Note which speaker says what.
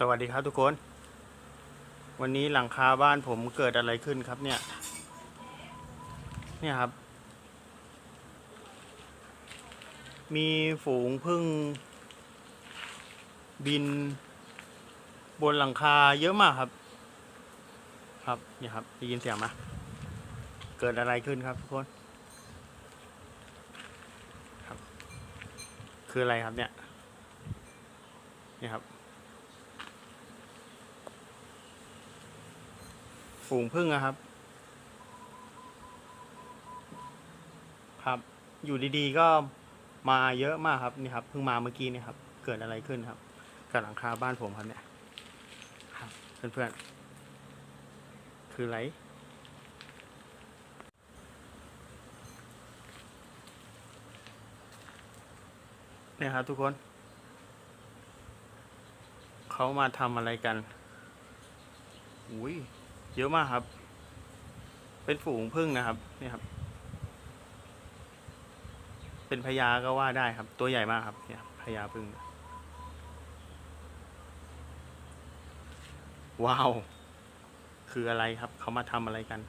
Speaker 1: สวัสดีครับทุกคน วันนี้หลังคาบ้านผมเกิดอะไรขึ้นครับเนี่ย เนี่ยครับ มีฝูงพึ่ง บิน บนหลังคาเยอะมากครับ ครับเนี่ยครับได้ยินเสียงไหมเกิดอะไรขึ้นครับทุกคนครับ คืออะไรครับเนี่ยเนี่ยครับ ฝูงพึ่งอะครับ ครับ อยู่ดีๆก็มาเยอะมากครับนี่ครับเพิ่งมาเมื่อกี้นี่ครับ เกิดอะไรขึ้นครับกับหลังคาบ้านผมครับเนี่ยครับเพื่อนๆคืออะไรเนี่ยครับทุกคน เขามาทำอะไรกัน อุ้ย เยอะมากครับ เป็นฝูงพึ่งนะครับ นี่ครับ เป็นพญาก็ว่าได้ครับ ตัวใหญ่มากครับ เนี่ยพญาพึ่ง ว้าว คืออะไรครับ เขามาทำอะไรกัน